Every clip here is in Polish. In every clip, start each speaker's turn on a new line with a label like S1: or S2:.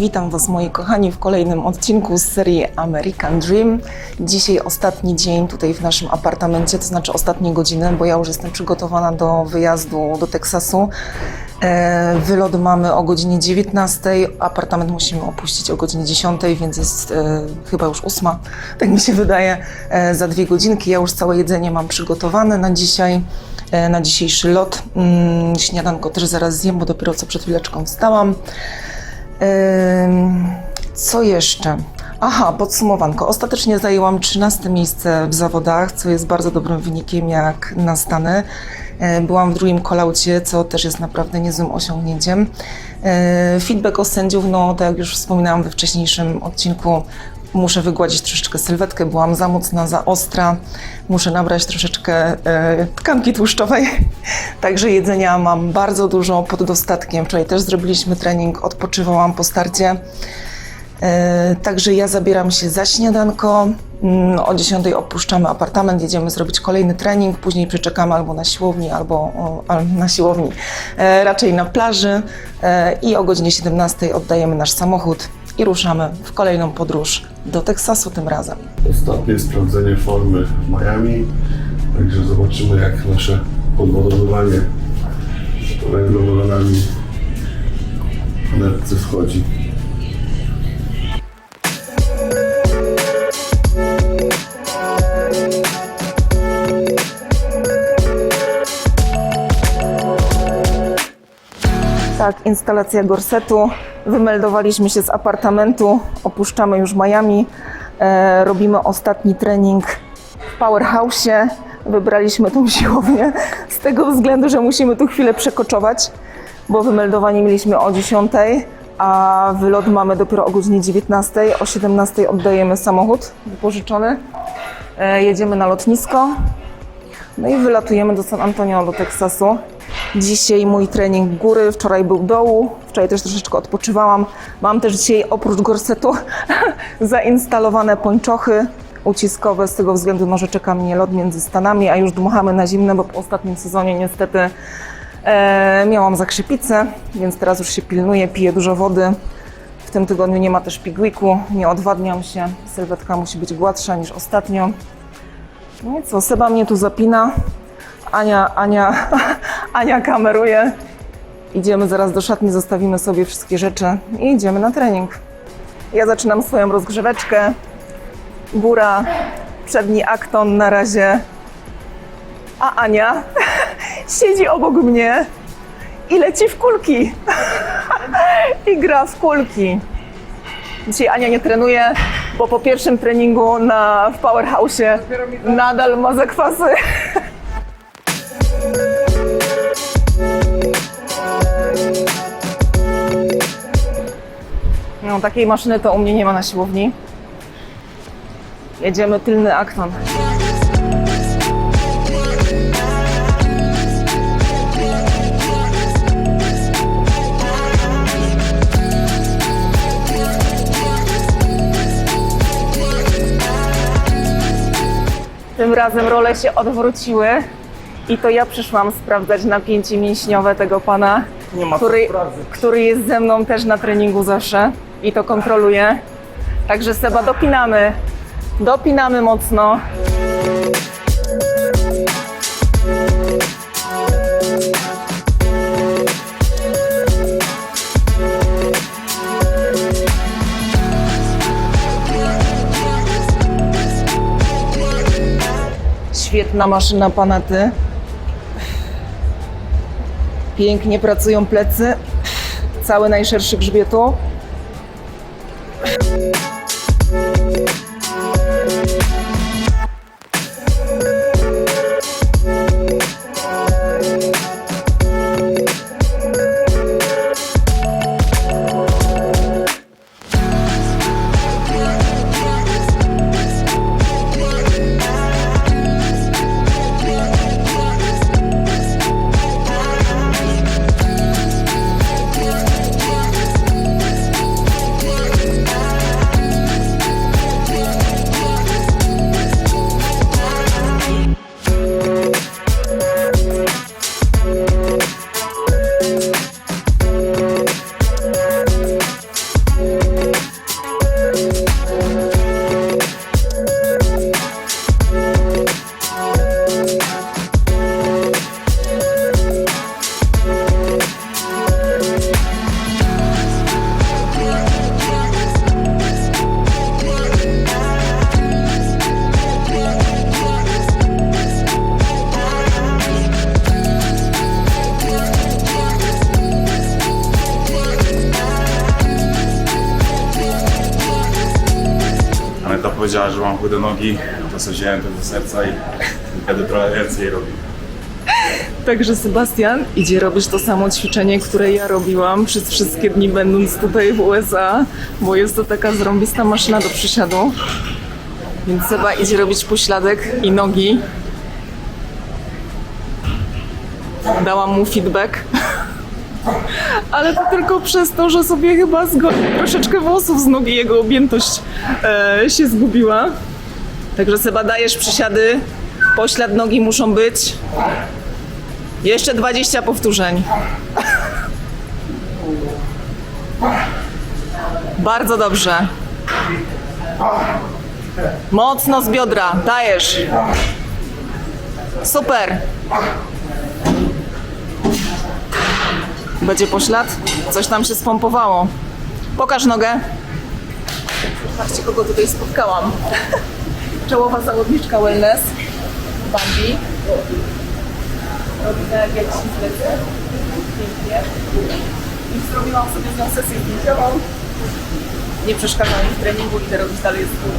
S1: Witam Was moi kochani w kolejnym odcinku z serii American Dream. Dzisiaj ostatni dzień tutaj w naszym apartamencie, to znaczy ostatnie godziny, bo ja już jestem przygotowana do wyjazdu do Teksasu. E, Wylot mamy o godzinie 19, apartament musimy opuścić o godzinie 10, więc jest e, chyba już 8, tak mi się wydaje, e, za dwie godzinki. Ja już całe jedzenie mam przygotowane na dzisiaj, na dzisiejszy lot. Mm, Śniadanko też zaraz zjem, bo dopiero co przed chwileczką wstałam. Co jeszcze? Aha, podsumowanko. Ostatecznie zajęłam 13 miejsce w zawodach, co jest bardzo dobrym wynikiem jak na Stany. E, Byłam w drugim kolaucie, co też jest naprawdę niezłym osiągnięciem. E, Feedback od sędziów, no tak jak już wspominałam we wcześniejszym odcinku, muszę wygładzić troszeczkę sylwetkę, byłam za mocna, za ostra, muszę nabrać troszeczkę e, tkanki tłuszczowej. Także jedzenia mam bardzo dużo pod dostatkiem. Wczoraj też zrobiliśmy trening, odpoczywałam po starcie. E, Także ja zabieram się za śniadanko. Mm, O 10 opuszczamy apartament, jedziemy zrobić kolejny trening, później przeczekamy albo na siłowni, albo na siłowni, e, raczej na plaży i o godzinie 17 oddajemy nasz samochód i ruszamy w kolejną podróż do Teksasu tym razem.
S2: Ostatnie sprawdzenie formy w Miami, także zobaczymy jak nasze podwodowywanie węglowodanami w netce wchodzi.
S1: Tak, instalacja gorsetu. Wymeldowaliśmy się z apartamentu, opuszczamy już Miami. E, robimy ostatni trening w Powerhouse'ie. Wybraliśmy tą siłownię z tego względu, że musimy tu chwilę przekoczować, bo wymeldowanie mieliśmy o 10, a wylot mamy dopiero o godzinie 19. O 17 oddajemy samochód wypożyczony. E, jedziemy na lotnisko. No i wylatujemy do San Antonio, do Teksasu. Dzisiaj mój trening góry, wczoraj był dołu, wczoraj też troszeczkę odpoczywałam. Mam też dzisiaj oprócz gorsetu zainstalowane pończochy uciskowe z tego względu, no, że czeka mnie lot między Stanami, a już dmuchamy na zimne, bo po ostatnim sezonie niestety e, miałam zakrzepicę, więc teraz już się pilnuję, piję dużo wody. W tym tygodniu nie ma też pigwiku, nie odwadniam się, sylwetka musi być gładsza niż ostatnio. No i co, Seba mnie tu zapina, Ania, Ania, Ania kameruje. Idziemy zaraz do szatni, zostawimy sobie wszystkie rzeczy i idziemy na trening. Ja zaczynam swoją rozgrzeweczkę. Góra, przedni akton na razie. A Ania siedzi obok mnie i leci w kulki. I gra w kulki. Dzisiaj Ania nie trenuje, bo po pierwszym treningu na, w Powerhouse'ie nadal ma zakwasy. No, takiej maszyny to u mnie nie ma na siłowni. Jedziemy tylny akton. Tym razem role się odwróciły i to ja przyszłam sprawdzać napięcie mięśniowe tego pana, który, który jest ze mną też na treningu zawsze i to kontroluje. Także Seba, dopinamy. Dopinamy mocno. Świetna maszyna Panaty. Pięknie pracują plecy. Cały najszerszy grzbietu.
S3: Chude nogi, to sobie wziąłem to do serca i wtedy trochę więcej robił.
S1: Także Sebastian idzie robić to samo ćwiczenie, które ja robiłam przez wszystkie dni będąc tutaj w USA, bo jest to taka zrąbista maszyna do przysiadu. Więc Seba idzie robić pośladek i nogi. Dałam mu feedback. Ale to tylko przez to, że sobie chyba troszeczkę włosów z nogi, jego objętość e, się zgubiła. Także Seba dajesz przysiady, poślad nogi muszą być. Jeszcze 20 powtórzeń. Bardzo dobrze. Mocno z biodra. Dajesz. Super. Będzie poślad? Coś tam się spompowało. Pokaż nogę. Patrzcie, kogo tutaj spotkałam. Czołowa zawodniczka wellness. Bambi. Robi tak jak się zlecę. Pięknie. I zrobiłam sobie z nią sesję zdjęciową. Nie przeszkadza mi w treningu, idę robić dalej góry.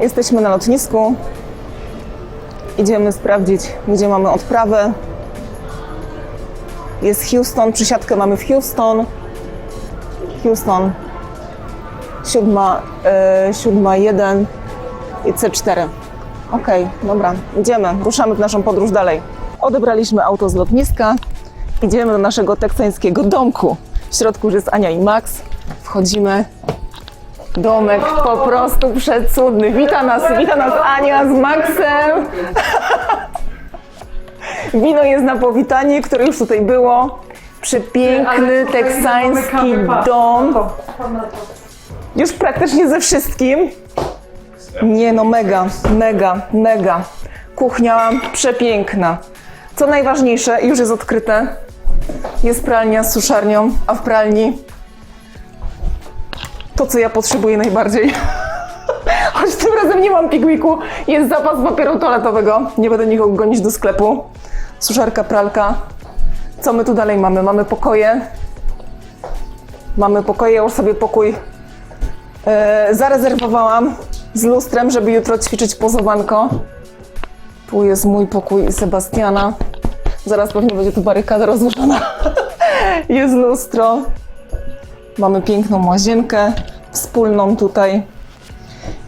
S1: Jesteśmy na lotnisku. Idziemy sprawdzić, gdzie mamy odprawę. Jest Houston, przysiadkę mamy w Houston. Houston. Siódma, e, siódma jeden i C4. Okej, dobra, idziemy, ruszamy w naszą podróż dalej. Odebraliśmy auto z lotniska, idziemy do naszego teksańskiego domku. W środku już jest Ania i Max. Wchodzimy. Domek po prostu przecudny. Wita nas, wita nas Ania z Maxem. Wino jest na powitanie, które już tutaj było. Przepiękny teksański dom. Już praktycznie ze wszystkim. Nie no, mega, mega, mega. Kuchnia przepiękna. Co najważniejsze, już jest odkryte. Jest pralnia z suszarnią, a w pralni to, co ja potrzebuję najbardziej. Choć tym razem nie mam pigwiku, jest zapas papieru toaletowego. Nie będę nikogo gonić do sklepu. Suszarka, pralka. Co my tu dalej mamy? Mamy pokoje. Mamy pokoje, ja już sobie pokój e, zarezerwowałam z lustrem, żeby jutro ćwiczyć pozowanko. Tu jest mój pokój Sebastiana. Zaraz pewnie będzie tu barykada rozłożona. jest lustro. Mamy piękną łazienkę wspólną tutaj.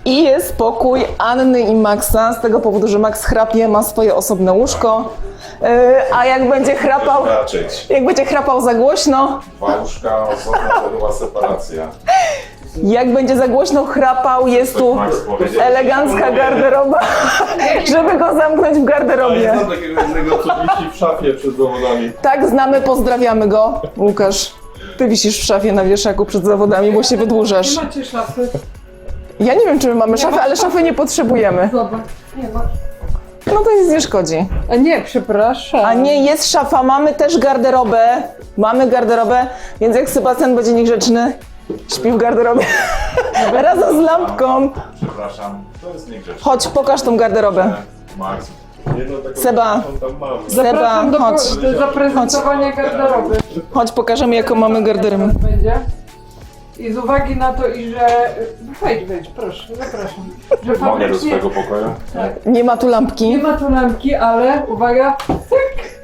S1: I jest pokój Anny i Maxa, z tego powodu, że Max chrapie, ma swoje osobne łóżko. Yy, a jak będzie chrapał,
S3: Raczyć.
S1: jak będzie chrapał za głośno,
S3: Dwa łóżka, osobna to była separacja.
S1: jak będzie za głośno chrapał, jest tu
S3: Max powiedział.
S1: elegancka garderoba, żeby go zamknąć w garderobie.
S2: takiego jednego, co wisi w szafie przed.
S1: Tak, znamy, pozdrawiamy go. Łukasz, ty wisisz w szafie na wieszaku przed zawodami, bo się wydłużasz.
S4: Nie macie szafy.
S1: Ja nie wiem, czy my mamy szafę, ale szafy nie potrzebujemy.
S4: Zobacz. Nie ma.
S1: No to nic nie szkodzi.
S4: A nie, przepraszam.
S1: A nie, jest szafa, mamy też garderobę. Mamy garderobę, więc jak Sebastian będzie niegrzeczny, śpi w garderobie. Razem z lampką.
S3: Przepraszam, to jest niegrzeczne.
S1: Chodź, pokaż tą garderobę.
S3: Max.
S2: Jedną taką
S1: Seba.
S2: on tam mam.
S1: Seba,
S4: Zapraszam do,
S1: chodź.
S4: do zaprezentowania garderoby.
S1: Chodź, pokażemy jaką mamy garderobę.
S4: Będzie. I z uwagi na to, i że... Wejdź, wejdź, proszę, zapraszam. Że
S3: Mogę do
S4: fabrycznie
S3: swojego pokoju?
S1: Nie ma tu
S4: nie
S1: lampki
S4: ma tu lampki, ale uwaga,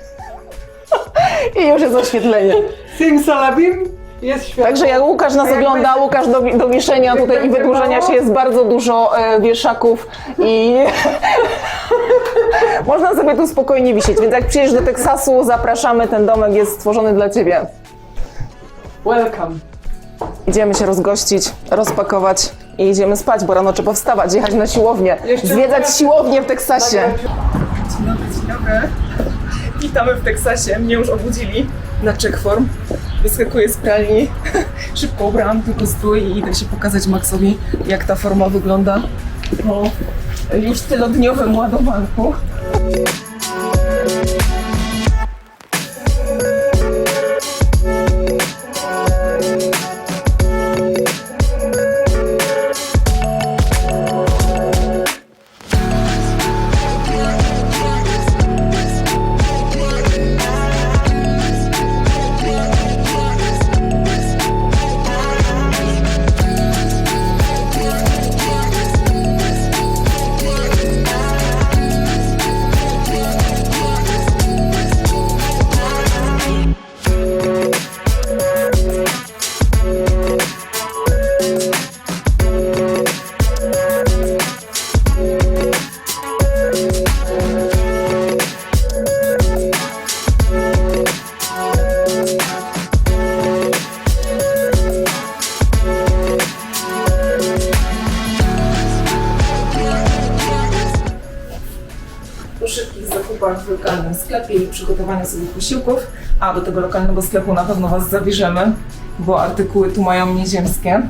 S1: i już jest oświetlenie.
S4: simsalabim, jest światło.
S1: Także jak Łukasz nas
S4: Jak
S1: ogląda,
S4: będzie-
S1: Łukasz do, do wieszenia
S4: jak
S1: tutaj i wydłużenia
S4: mało-
S1: się jest bardzo dużo e, wieszaków i można sobie tu spokojnie wisieć. Więc jak przyjedziesz do Teksasu, zapraszamy, ten domek jest stworzony dla Ciebie.
S4: Welcome.
S1: Idziemy się rozgościć, rozpakować i idziemy spać, bo rano trzeba wstawać, jechać na siłownię,
S4: Jeszcze
S1: zwiedzać siłownię w Teksasie. Dzień dobry, dzień dobry. Witamy w Teksasie. Mnie już obudzili na checkform. Wyskakuję z pralni. Szybko ubrałam tylko strój i idę się pokazać Maxowi, jak ta forma wygląda po już tylodniowym ładowanku. W lokalnym sklepie i przygotowaniu sobie posiłków. A do tego lokalnego sklepu na pewno Was zabierzemy, bo artykuły tu mają nieziemskie.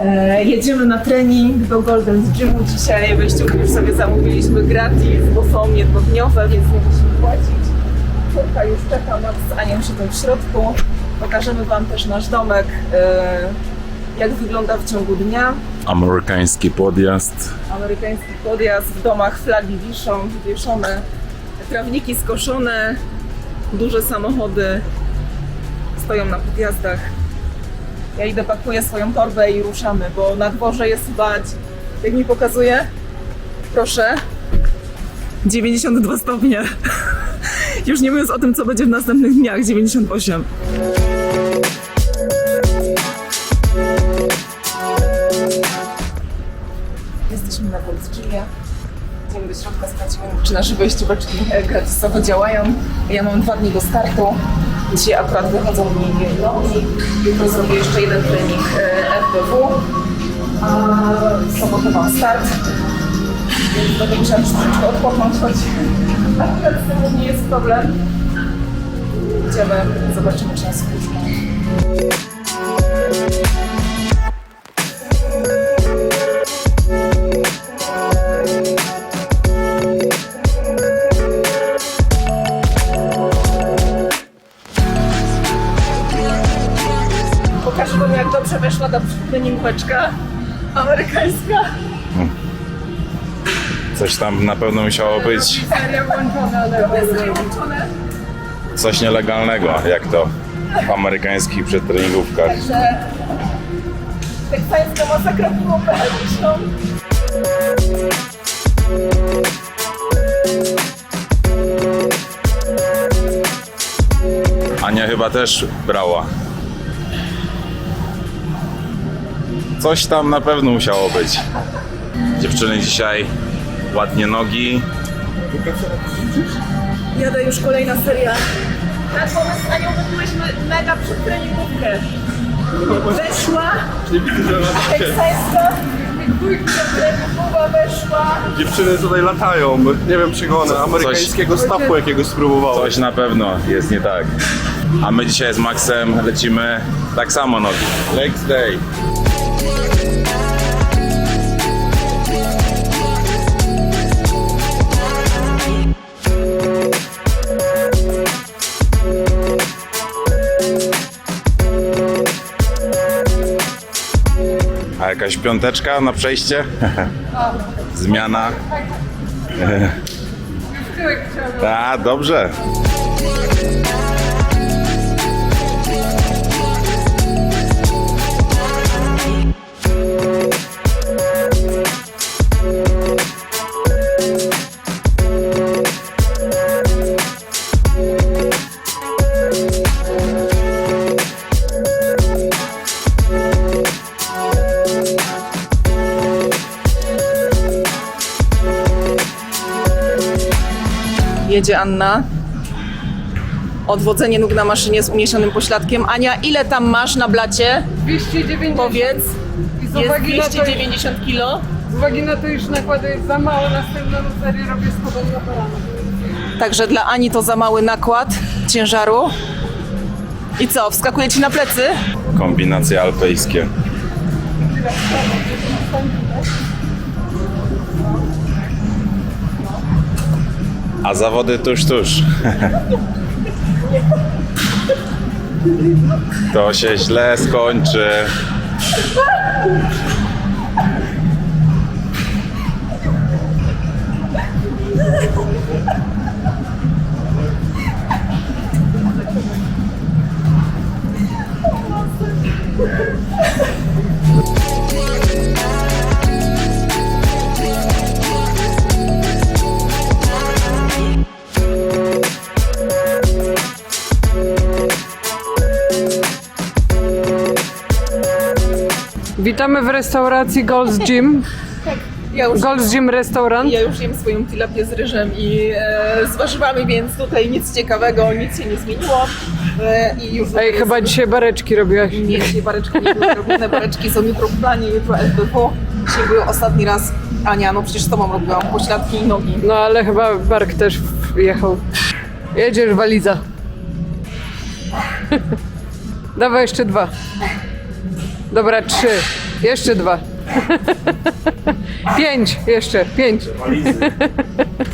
S1: E, Jedziemy na trening do Golden Gymu dzisiaj. Wejściówki już sobie zamówiliśmy gratis, bo są jednodniowe, więc nie musimy płacić. Córka już czeka nad z Anią siedzą w środku. Pokażemy Wam też nasz domek, e, jak wygląda w ciągu dnia.
S3: Amerykański podjazd.
S1: Amerykański podjazd, w domach flagi wiszą, wywieszone, trawniki skoszone, duże samochody stoją na podjazdach. Ja idę, pakuję swoją torbę i ruszamy, bo na dworze jest chyba, jak mi pokazuje, proszę, 92 stopnie. Już nie mówiąc o tym, co będzie w następnych dniach, 98. Gymie. Idziemy do środka, sprawdzimy, czy nasze wejścióweczki e, gratisowo działają. Ja mam dwa dni do startu. Dzisiaj akurat wychodzą mi nogi. Jutro zrobię jeszcze jeden trening e, FBW. A w sobotę mam start. Więc będę musiała troszeczkę odpocząć, choć akurat z tym nie jest problem. Idziemy, zobaczymy, czy nas wpuszczą. Treningóweczka amerykańska.
S3: Coś tam na pewno musiało być.
S4: Serio włączone, ale.
S3: Coś nielegalnego, jak to w amerykańskich przedtreningówkach.
S1: Także teksańska masakra było pełniczną.
S3: Ania chyba też brała. Coś tam na pewno musiało być. Dziewczyny dzisiaj ładnie nogi.
S1: Jadę już kolejna seria. Na pomysł z Anią wybyłyśmy mega przedtreningówkę. Weszła teksańska treningówa weszła.
S5: Dziewczyny tutaj latają, nie wiem czego one, amerykańskiego stapu jakiegoś spróbowały.
S3: Coś na pewno jest nie tak. A my dzisiaj z Maxem lecimy tak samo nogi. Legs day. Jakaś piąteczka na przejście? Zmiana. A, dobrze.
S1: Jedzie Anna. Odwodzenie nóg na maszynie z uniesionym pośladkiem. Ania, ile tam masz na blacie?
S4: 290.
S1: Powiedz.
S4: I z
S1: Jest
S4: uwagi, na to,
S1: 290 kg.
S4: z uwagi na to, iż nakładu jest za mało, następną serię robię schodem na kolana.
S1: Także dla Ani to za mały nakład ciężaru. I co, wskakuje ci na plecy?
S3: Kombinacje alpejskie. A zawody tuż, tuż. To się źle skończy.
S4: Witamy w restauracji Gold's Gym.
S1: Ja już,
S4: Gold's Gym Restaurant.
S1: ja już jem swoją tilapię z ryżem i e, z warzywami, więc tutaj nic ciekawego, nic się nie zmieniło. E, I już
S4: Ej, chyba dzisiaj bareczki robiłaś.
S1: Nie, dzisiaj bareczki nie były robione, bareczki są jutro w planie, jutro SBW. Dzisiaj były ostatni raz, Ania, no przecież z tobą robiłam pośladki i nogi.
S4: No ale chyba bark też jechał. Jedziesz, waliza. Dawaj jeszcze dwa. Dobra, trzy. Jeszcze dwa. pięć, jeszcze, pięć.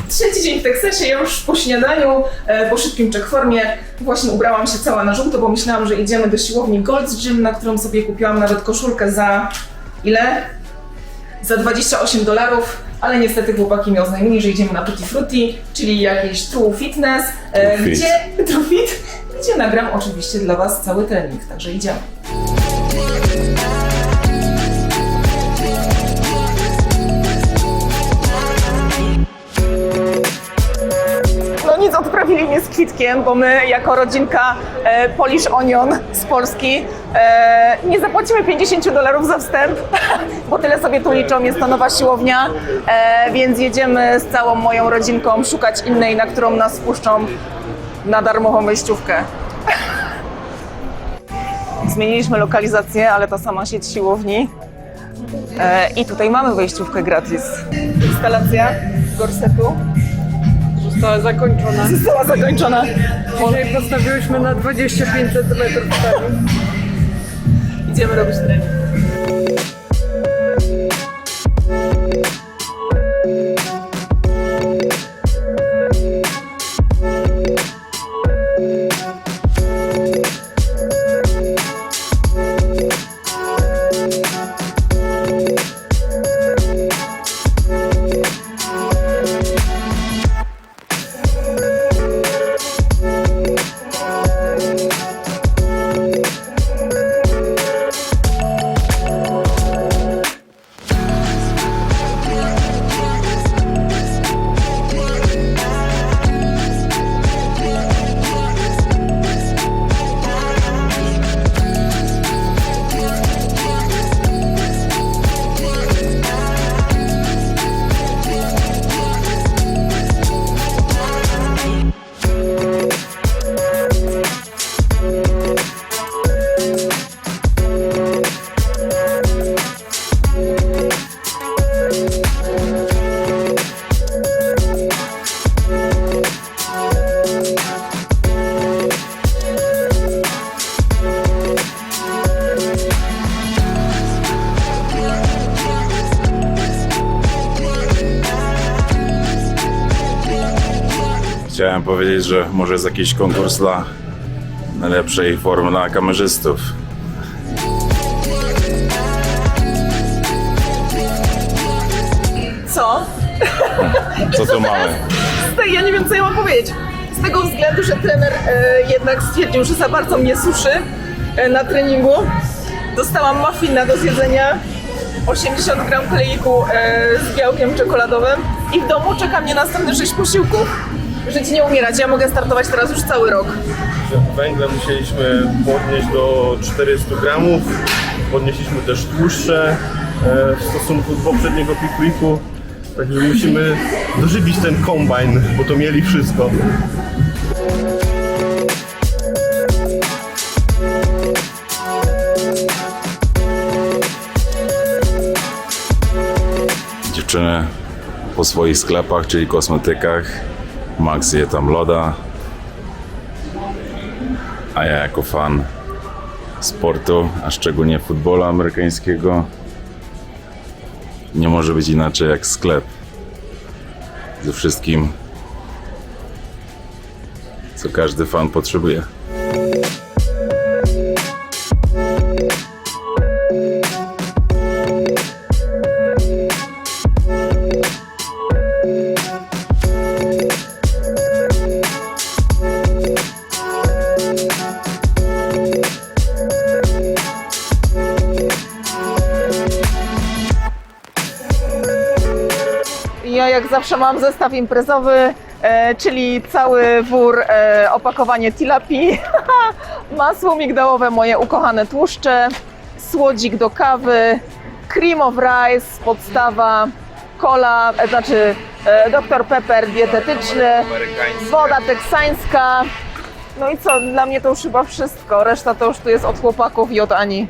S1: Trzeci dzień w Teksasie, ja już po śniadaniu, e, po szybkim check-formie, właśnie ubrałam się cała na żółto, bo myślałam, że idziemy do siłowni Gold's Gym, na którą sobie kupiłam nawet koszulkę za ile? Za 28 dolarów, ale niestety chłopaki mi oznajmili, że idziemy na Tutti Frutti, czyli jakieś True Fitness, e,
S3: True Fit.
S1: gdzie, True Fit, gdzie nagram oczywiście dla Was cały trening, także idziemy. Odprawili mnie z kwitkiem, bo my jako rodzinka e, Polish Onion z Polski e, nie zapłacimy 50 dolarów za wstęp, bo tyle sobie tu liczą, jest to nowa siłownia, e, więc jedziemy z całą moją rodzinką szukać innej, na którą nas wpuszczą na darmową wejściówkę. Zmieniliśmy lokalizację, ale ta sama sieć siłowni. E, I tutaj mamy wejściówkę gratis. Instalacja gorsetu
S4: Została zakończona.
S1: została zakończona.
S4: Dzisiaj postawiłyśmy na 25 cm.
S1: Idziemy robić trening.
S3: Powiedzieć, że może jest jakiś konkurs dla najlepszej formy dla kamerzystów.
S1: Co?
S3: Co tu mamy?
S1: Stej, ja nie wiem, co ja mam powiedzieć. Z tego względu, że trener e, jednak stwierdził, że za bardzo mnie suszy e, na treningu. Dostałam muffina do zjedzenia, 80 gram kleiku e, z białkiem czekoladowym i w domu czeka mnie następne 6 posiłków. Żyć nie umierać, ja mogę startować teraz już cały rok.
S5: Węgle musieliśmy podnieść do 400 gramów. Podnieśliśmy też tłuszcze e, w stosunku do poprzedniego pick Także musimy dożywić ten kombajn, bo to mieli wszystko.
S3: Dziewczyny po swoich sklepach, czyli kosmetykach. Max je tam loda. A ja jako fan sportu, a szczególnie futbolu amerykańskiego, nie może być inaczej jak sklep. Ze wszystkim, co każdy fan potrzebuje.
S1: Jak zawsze mam zestaw imprezowy, e, czyli cały wór e, opakowanie tilapii, masło migdałowe, moje ukochane tłuszcze, słodzik do kawy, cream of rice, podstawa, cola, e, znaczy Dr Pepper dietetyczny, woda teksańska. No i co, dla mnie to już chyba wszystko. Reszta to już tu jest od chłopaków i od Ani.